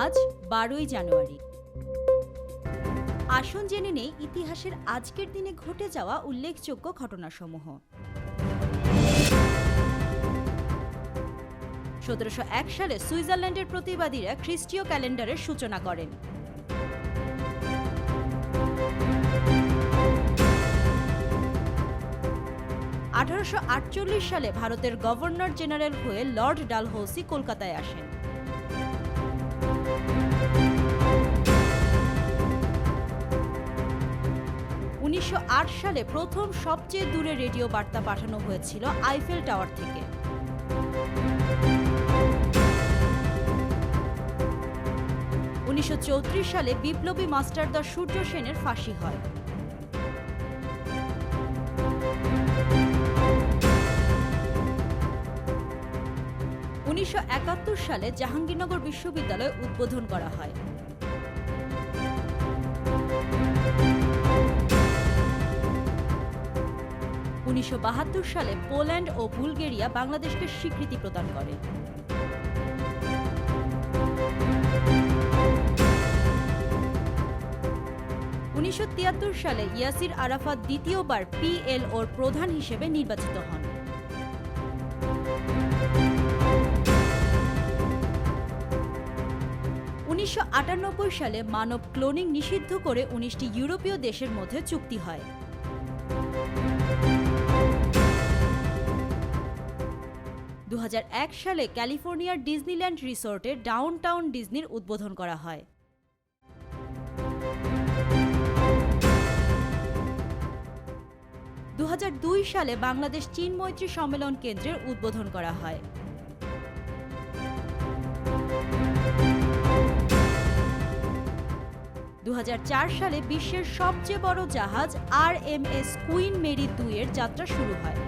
আজ বারোই জানুয়ারি। আসন জেনে নেই ইতিহাসের আজকের দিনে ঘটে যাওয়া উল্লেখযোগ্য ঘটনাসমূহ। সতেরোশো এক সালে সুইজারল্যান্ডের প্রতিবাদীরা খ্রিস্টীয় ক্যালেন্ডারের সূচনা করেন। আঠারোশো আটচল্লিশ সালে ভারতের গভর্নর জেনারেল হয়ে লর্ড ডালহৌসি কলকাতায় আসেন। উনিশশো সালে প্রথম সবচেয়ে দূরে রেডিও বার্তা পাঠানো হয়েছিল আইফেল টাওয়ার থেকে। উনিশশো চৌত্রিশ সালে বিপ্লবী মাস্টারদা সূর্য সেনের ফাঁসি হয়। উনিশশো একাত্তর সালে জাহাঙ্গীরনগর বিশ্ববিদ্যালয় উদ্বোধন করা হয়। উনিশশো বাহাত্তর সালে পোল্যান্ড ও বুলগেরিয়া বাংলাদেশকে স্বীকৃতি প্রদান করে। উনিশশো সালে ইয়াসির আরাফাত দ্বিতীয়বার পিএলওর প্রধান হিসেবে নির্বাচিত হন। উনিশশো আটানব্বই সালে মানব ক্লোনিং নিষিদ্ধ করে উনিশটি ইউরোপীয় দেশের মধ্যে চুক্তি হয়। দু হাজার এক সালে ক্যালিফোর্নিয়ার ডিজনিল্যান্ড রিসোর্টে ডাউনটাউন ডিজনির উদ্বোধন করা হয়। দু হাজার দুই সালে বাংলাদেশ চীন মৈত্রী সম্মেলন কেন্দ্রের উদ্বোধন করা হয়। দু হাজার চার সালে বিশ্বের সবচেয়ে বড় জাহাজ R M S Queen Mary দুইয়ের যাত্রা শুরু হয়।